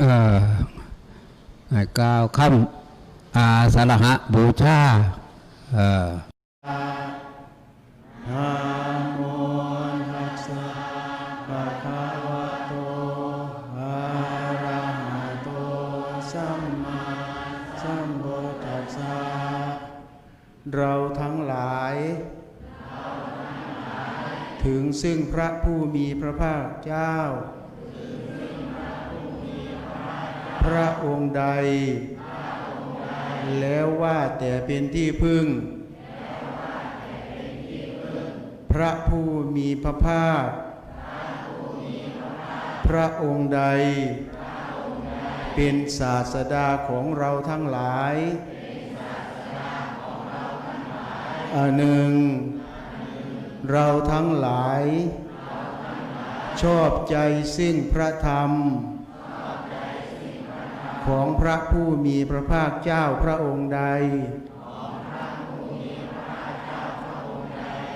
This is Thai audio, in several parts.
เอ่อให้กาวคำอาสาฬหะบูชาเอ่อนะโมตัสสะภะคะวะโตอะระหะโตสมมาสมพุทธัสสะเราทั้งหลาย ถึงซึ่งพระผู้มีพระภาคเจ้า พ ระองค์ใด แล้วว่าแต่เป็นที่พึ่ง พระผู้มีพระภาค พระองค์ใด เป็นศาสดาของเราทั้งหลายอันหนึ่ง เราทั้งหลาย ชอบใจซึ่งพระธรรม ของพระผู้มีพระภาคเจ้าพระองค์ใด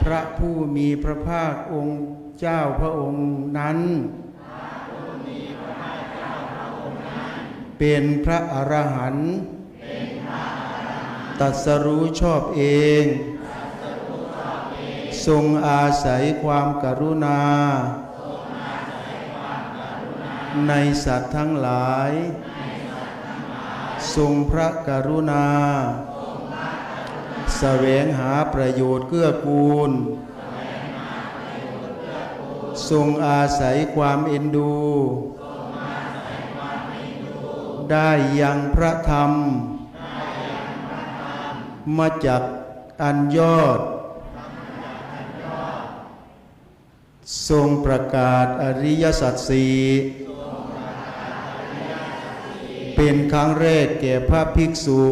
พระผู้มีพระภาคองค์เจ้าพระองค์นั้น เป็นพระอรหันต์ตัสรู้ชอบเอง ทรงอาศัยความกรุณา ในสัตว์ทั้งหลาย ทรงพระกรุณา แสวงหาประโยชน์เกื้อกูล ทรงอาศัยความเอ็นดู ได้ยังพระธรรม มาจากอันยอด ทรงประกาศอริยสัจสี่ เป็นครั้งแรกแก่พระภิกษุ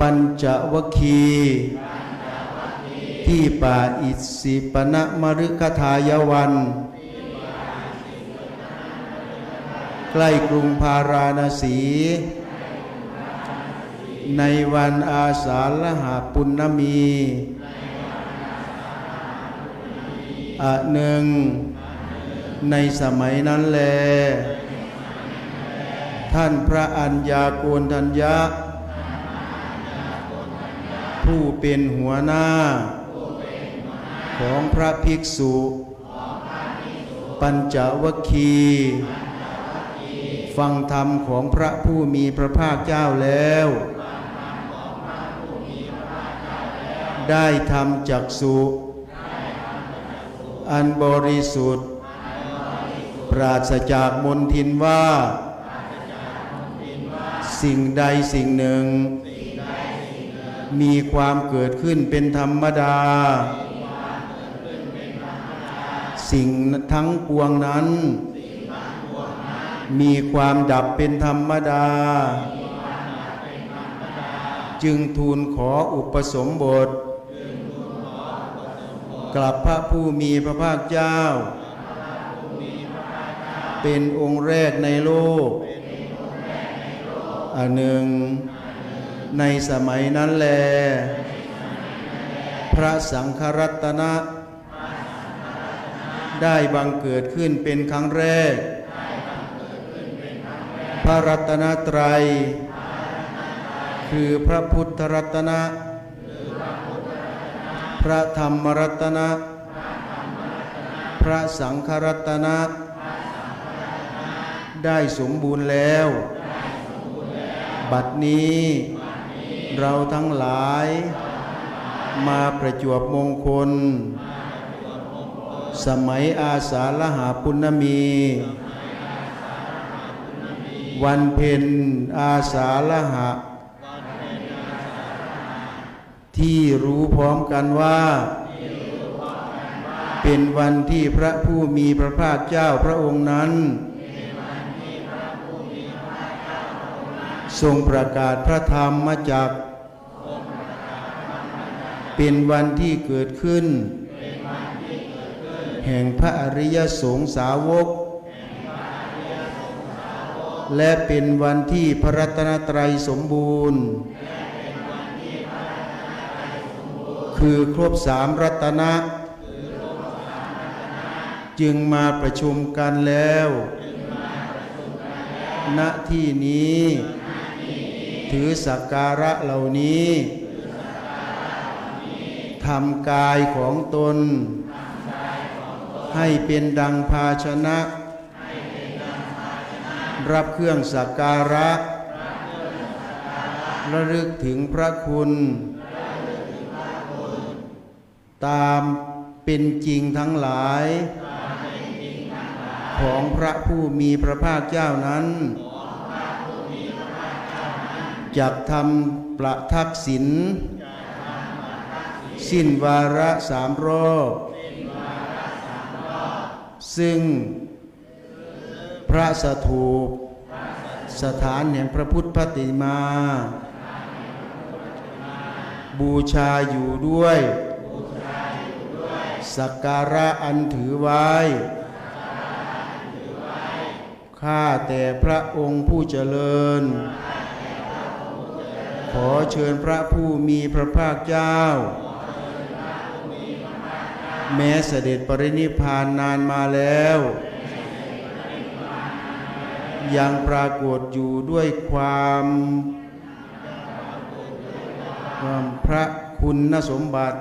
ปัญจวคีที่ป่าอิสิปณมฤคทายวัน ใกล้กรุงพาราณสี ในวันอาสาฬหาปุณณมีอะหนึ่ง ในสมัยนั้นแล ท่านพระอัญญาโกณทัญญะ ผู้เป็นหัวหน้า ของพระภิกษุ ปัญจวคีฟังธรรมของพระผู้มีพระภาคเจ้าแล้ว ได้ทำจักสุอันบริสุทธิ์ ปราศจากมนทินว่า สิ่งใดสิ่งหนึ่ง มีความเกิดขึ้นเป็นธรรมดา สิ่งทั้งปวงนั้น มีความดับเป็นธรรมดา จึงทูลขออุปสมบท กลับพระผู้มีพระภาคเจ้าเป็นองค์แรกในโลก อันหนึ่ง ในสมัยนั้นแล พระสังฆรัตนะ ได้บังเกิดขึ้นเป็นครั้งแรก พระรัตนตรัย คือพระพุทธรัตนะ พระธรรมรัตนะ พระสังฆรัตนะได้สมบูรณ์แล้ว บัดนี้ เราทั้งหลาย มาประจวบมงคล สมัยอาสาฬหาปุณมี วันเพ็ญอาสาฬหะ ที่รู้พร้อมกันว่าเป็นวันที่พระผู้มีพระภาคเจ้าพระองค์นั้น ทรงประกาศพระธรรมมาจากเป็นวันที่เกิดขึ้น แห่งพระอริยสงสาวก และเป็นวันที่พระรัตนตรัยสมบูรณ์ คือครบสามรัตนะ จึงมาประชุมกันแล้วณที่นี้ ถือสักการะเหล่านี้ทำกายของตน ให้เป็นดังภาชนะ รับเครื่องสักการะ ระลึกถึงพระคุณ ตามเป็นจริงทั้งหลาย ของพระผู้มีพระภาคเจ้านั้น จักทำประทักษิณสิ้นวาระสามรอบซึ่งพระสถูปสถานแห่งพระพุทธปฏิมา บูชาอยู่ด้วย สักการะอันถือไว้ ข้าแต่พระองค์ผู้เจริญ ขอเชิญพระผู้มีพระภาคเจ้า แม้เสด็จปรินิพานนานมาแล้ว ยังปรากฏอยู่ด้วยความความพระคุณสมบัติ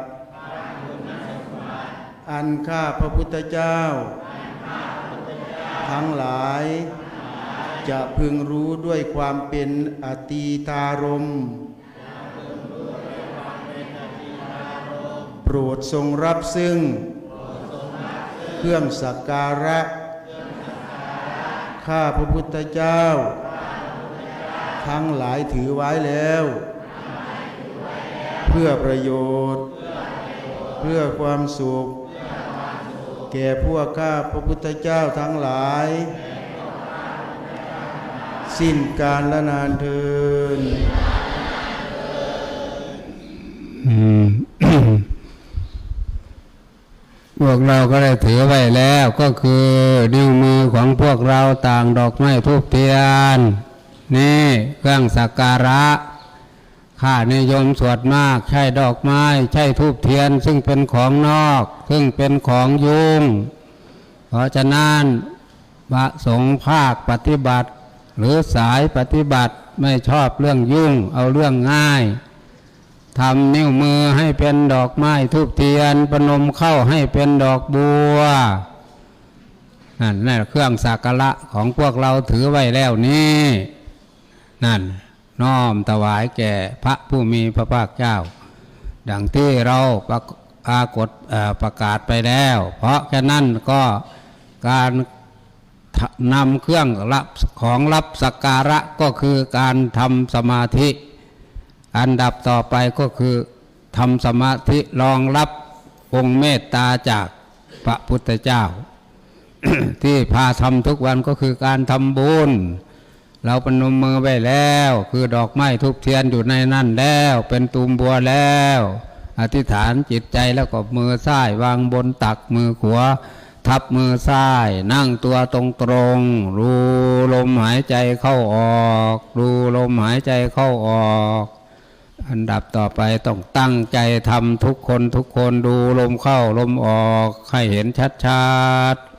อันข้าพระพุทธเจ้า ทั้งหลาย จะพึงรู้ด้วยความเป็นอตีตารมโปรดทรงรับซึ่ง เครื่องสักการะ ข้าพระพุทธเจ้า ทั้งหลายถือไว้แล้ว เพื่อประโยชน์ เพื่อความสุข แก่พวกข้าพระพุทธเจ้าทั้งหลาย สิ้นการละนานเทินพวกเราก็ได้ถือไว้แล้วก็คือนิ้วมือของพวกเราต่างดอกไม้ทูบเทียน นี่เครื่องสักการะข้านิยมสวดมากใช่ดอกไม้ ใช่ทูบเทียน ซึ่งเป็นของนอก ซึ่งเป็นของยุ่งเพราะฉะนั้นพระสงฆ์ภาคปฏิบัติ หรือสายปฏิบัติไม่ชอบเรื่องยุ่ง เอาเรื่องง่ายทำนิ้วมือให้เป็นดอกไม้ทูบเทียนประนมเข้าให้เป็นดอกบัวนั่นนั่นเครื่องสักการะของพวกเราถือไว้แล้วนี่นั่น น้อมถวายแก่พระผู้มีพระภาคเจ้า ดังที่เราประปรากฏประกาศไปแล้ว เพราะแค่นั้นก็การ นำเครื่องรับของรับสักการะก็คือการทำสมาธิ อันดับต่อไปก็คือทำสมาธิรองรับองค์เมตตาจากพระพุทธเจ้า ที่พาทำทุกวันก็คือการทำบุญ เราปนมมือไว้แล้ว คือดอกไม้ทุกเทียนอยู่ในนั่นแล้ว เป็นตูมบัวแล้ว อธิษฐานจิตใจแล้วก็มือซ้ายวางบนตักมือขวา ทับมือซ้าย นั่งตัวตรงตรงๆรู้ลมหายใจเข้าออกดูลมหายใจเข้าออก อันดับต่อไปต้องตั้งใจทำทุกคนทุกคนดูลมเข้าลมออก ให้เห็นชัดๆ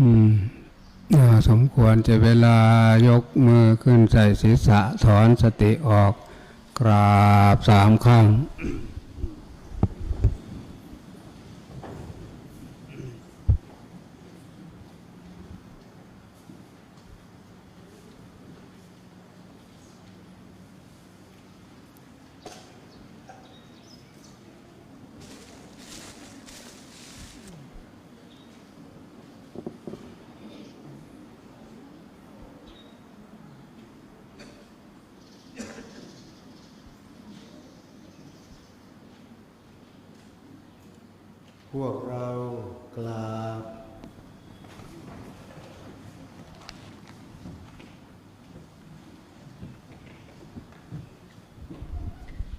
อืมสมควรจะเวลายกมือขึ้นใส่ศีรษะถอนสติออก กราบสามครั้ง วกเรากราบ